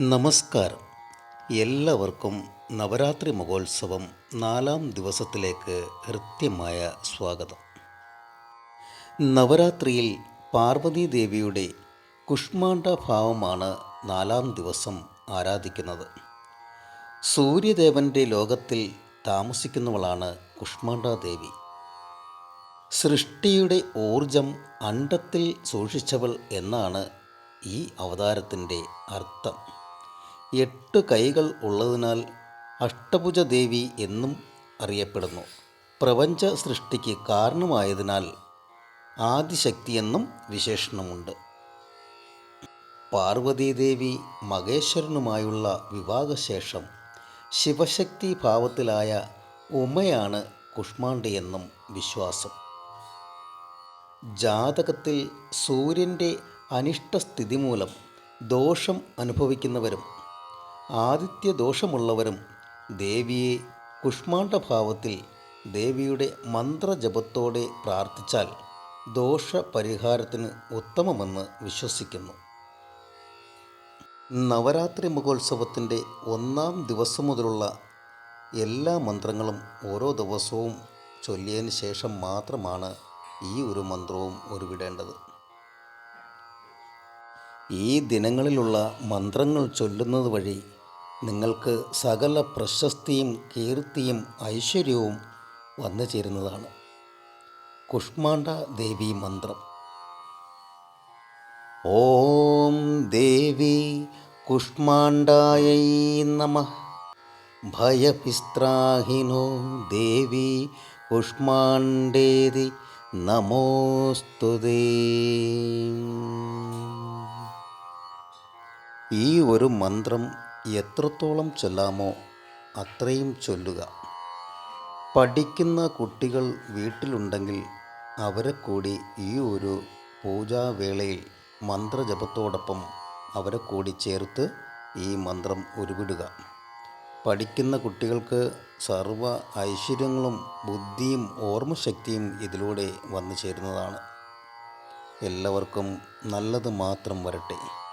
നമസ്കാരം. എല്ലാവർക്കും നവരാത്രി മഹോത്സവം നാലാം ദിവസത്തിലേക്ക് ഹൃദ്യമായ സ്വാഗതം. നവരാത്രിയിൽ പാർവതി ദേവിയുടെ കുഷ്മാണ്ഡ ഭാവമാണ് നാലാം ദിവസം ആരാധിക്കുന്നത്. സൂര്യദേവന്റെ ലോകത്തിൽ താമസിക്കുന്നവളാണ് കുഷ്മാണ്ഡ ദേവി. സൃഷ്ടിയുടെ ഊർജം അണ്ടത്തിൽ സൂക്ഷിച്ചവൾ എന്നാണ് ഈ അവതാരത്തിന്റെ അർത്ഥം. എട്ട് കൈകൾ ഉള്ളതിനാൽ അഷ്ടഭുജ ദേവി എന്നും അറിയപ്പെടുന്നു. പ്രപഞ്ച സൃഷ്ടിക്ക് കാരണമായതിനാൽ ആദിശക്തിയെന്നും വിശേഷണമുണ്ട്. പാർവതീദേവി മഹേശ്വരനുമായുള്ള വിവാഹശേഷം ശിവശക്തി ഭാവത്തിലായ ഉമയാണ് കുഷ്മാണ്ടിയെന്നും വിശ്വാസം. ജാതകത്തിൽ സൂര്യന്റെ അനിഷ്ടസ്ഥിതി മൂലം ദോഷം അനുഭവിക്കുന്നവരും ആദിത്യ ദോഷമുള്ളവരും ദേവിയെ കുഷ്മാണ്ഡഭാവത്തിൽ ദേവിയുടെ മന്ത്രജപത്തോടെ പ്രാർത്ഥിച്ചാൽ ദോഷപരിഹാരത്തിന് ഉത്തമമെന്ന് വിശ്വസിക്കുന്നു. നവരാത്രി മഹോത്സവത്തിന്റെ ഒന്നാം ദിവസം മുതലുള്ള എല്ലാ മന്ത്രങ്ങളും ഓരോ ദിവസവും ചൊല്ലിയതിന് ശേഷം മാത്രമാണ് ഈ ഒരു മന്ത്രവും ഉരുവിടേണ്ടത്. ഈ ദിനങ്ങളിലുള്ള മന്ത്രങ്ങൾ ചൊല്ലുന്നത് വഴി നിങ്ങൾക്ക് സകല പ്രശസ്തിയും കീർത്തിയും ഐശ്വര്യവും വന്നു ചേരുന്നതാണ്. കുഷ്മാണ്ഡ ദേവി മന്ത്രം. ഓം ദേവി കുഷ്മാണ്ടായൈ നമ. ഭയപിസ്ത്രാഹിനോ ദേവി കുഷ്മാണ്ടേതി നമോസ്തുതേ ഈ ഒരു മന്ത്രം എത്രത്തോളം ചൊല്ലാമോ അത്രയും ചൊല്ലുക. പഠിക്കുന്ന കുട്ടികൾ വീട്ടിലുണ്ടെങ്കിൽ അവരെ കൂടി ഈ ഒരു പൂജാവേളയിൽ മന്ത്രജപത്തോടൊപ്പം അവരെ കൂടി ചേർത്ത് ഈ മന്ത്രം ഉരുവിടുക. പഠിക്കുന്ന കുട്ടികൾക്ക് സർവ ഐശ്വര്യങ്ങളും ബുദ്ധിയും ഓർമ്മശക്തിയും ഇതിലൂടെ വന്നു ചേരുന്നതാണ്. എല്ലാവർക്കും നല്ലത് മാത്രം വരട്ടെ.